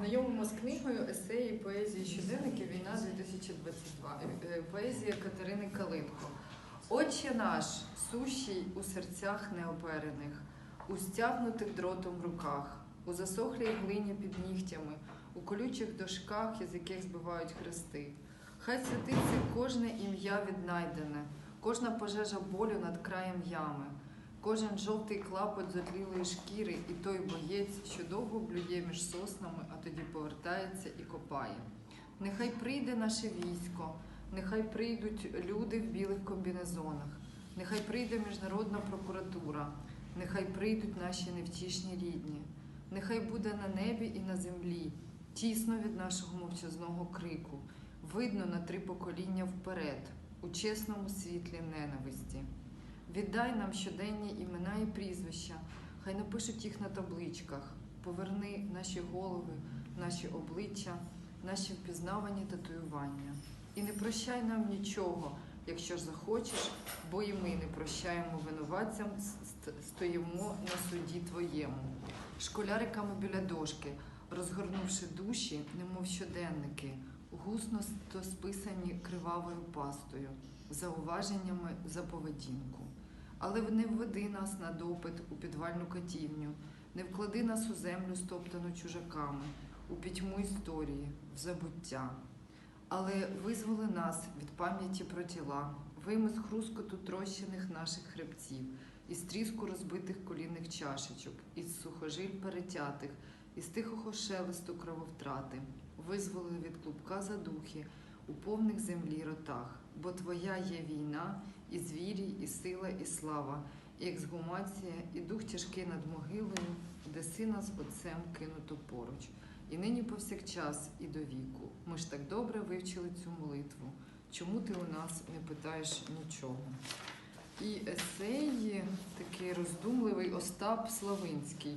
Знайомимо з книгою есеї поезії щоденники Війна 2022. Е, Поезія Катерини Калитко. Отче наш, сущий у серцях неоперених, у стягнутих дротом руках, у засохлій глині під нігтями, у колючих дошках, із яких збивають хрести. Хай святиться кожне ім'я віднайдене, кожна пожежа болю над краєм ями. Кожен жовтий клапоть зотлілої шкіри і той боєць, що довго блює між соснами, а тоді повертається і копає. Нехай прийде наше військо, нехай прийдуть люди в білих комбінезонах, нехай прийде Міжнародна прокуратура, нехай прийдуть наші невтішні рідні, нехай буде на небі і на землі, тісно від нашого мовчазного крику, видно на три покоління вперед, у чесному світлі ненависті. Віддай нам щоденні імена і прізвища, хай напишуть їх на табличках. Поверни наші голови, наші обличчя, наші впізнавані татуювання. І не прощай нам нічого, якщо ж захочеш, бо і ми не прощаємо винуватцям, ст- стоїмо на суді твоєму. Школяриками біля дошки, розгорнувши душі, немов щоденники, гусно списані кривавою пастою, зауваженнями за поведінку. Але не введи нас на допит у підвальну катівню, не вклади нас у землю, стоптану чужаками, у пітьму історії, в забуття. Але визволи нас від пам'яті про тіла, вийми з хрускоту трощених наших хребців, із тріску розбитих колінних чашечок, із сухожиль перетятих, із тихого шелесту крововтрати, визволи від клубка задухи у повних землі ротах, бо твоя є війна, і звірі, і сила, і слава, і ексгумація, і дух тяжкий над могилою, де сина з отцем кинуто поруч. І нині повсякчас, і до віку. Ми ж так добре вивчили цю молитву. Чому ти у нас не питаєш нічого? І есей такий роздумливий Остап Славинський.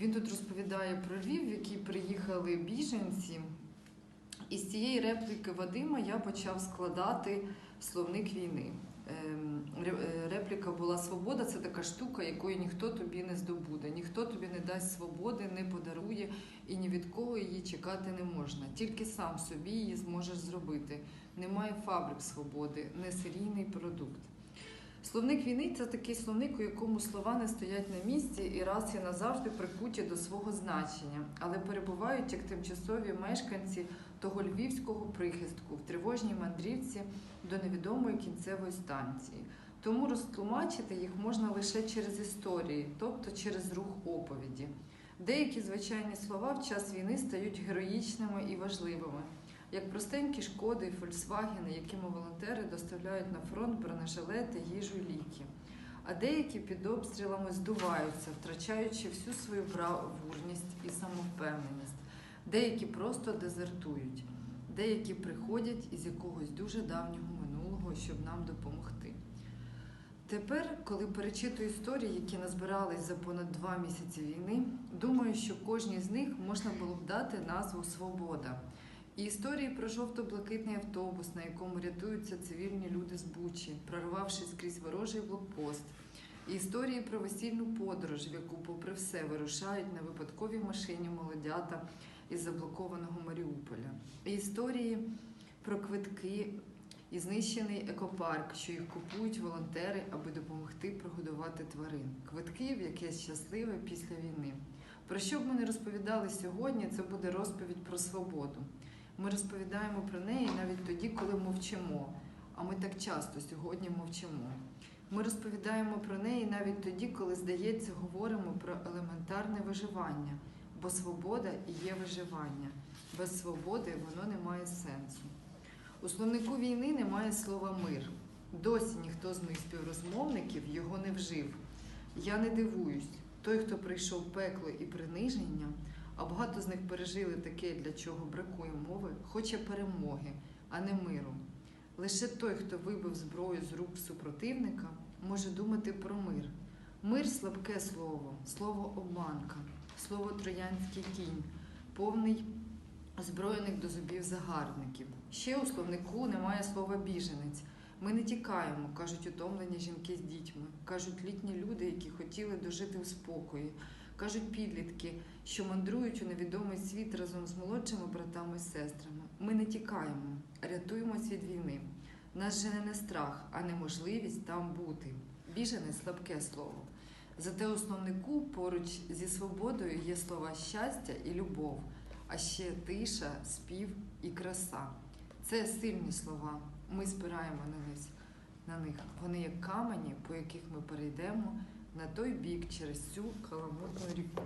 Він тут розповідає про Львів, в який приїхали біженці. І з цієї репліки Вадима я почав складати словник війни. Ем, е, Репліка була свобода це така штука, якої ніхто тобі не здобуде, ніхто тобі не дасть свободи, не подарує і ні від кого її чекати не можна. Тільки сам собі її зможеш зробити. Немає фабрик свободи, не серійний продукт. Словник війни це такий словник, у якому слова не стоять на місці і раз і назавжди прикуті до свого значення, але перебувають як тимчасові мешканці того львівського прихистку в тривожній мандрівці до невідомої кінцевої станції. Тому розтлумачити їх можна лише через історії, тобто через рух оповіді. Деякі звичайні слова в час війни стають героїчними і важливими, як простенькі шкоди і фольксвагени, якими волонтери доставляють на фронт бронежилети, їжу і ліки. А деякі під обстрілами здуваються, втрачаючи всю свою бравурність і самовпевненість. Деякі просто дезертують, деякі приходять із якогось дуже давнього минулого, щоб нам допомогти. Тепер, коли перечитую історії, які назбирались за понад два місяці війни, думаю, що кожній з них можна було б дати назву Свобода. І історії про жовто-блакитний автобус, на якому рятуються цивільні люди з Бучі, прорвавшись крізь ворожий блокпост. І історії про весільну подорож, в яку, попри все, вирушають на випадковій машині молодята із заблокованого Маріуполя. І історії про квитки і знищений екопарк, що їх купують волонтери, аби допомогти прогодувати тварин. Квитки в якесь щасливе після війни. Про що б ми не розповідали сьогодні, це буде розповідь про свободу. Ми розповідаємо про неї навіть тоді, коли мовчимо. А ми так часто сьогодні мовчимо. Ми розповідаємо про неї навіть тоді, коли, здається, говоримо про елементарне виживання, бо свобода і є виживання. Без свободи воно не має сенсу. У словнику війни немає слова мир. Досі ніхто з моїх співрозмовників його не вжив. Я не дивуюсь. Той, хто прийшов пекло і приниження, а багато з них пережили таке, для чого бракує мови, хоче перемоги, а не миру. Лише той, хто вибив зброю з рук супротивника, може думати про мир. Мир слабке слово, слово обманка, слово троянський кінь, повний озброєних до зубів загарбників. Ще у словнику немає слова біженець. Ми не тікаємо, кажуть утомлені жінки з дітьми, кажуть літні люди, які хотіли дожити в спокої, кажуть підлітки, що мандрують у невідомий світ разом з молодшими братами і сестрами. Ми не тікаємо, рятуємось від війни. Нас жене не страх, а неможливість там бути. Біжене слабке слово. Зате у словнику поруч зі свободою є слова щастя і любов, а ще тиша, спів і краса. Це сильні слова. Ми спираємо. На них. Вони як камені, по яких ми перейдемо на той бік через цю каламутну ріку.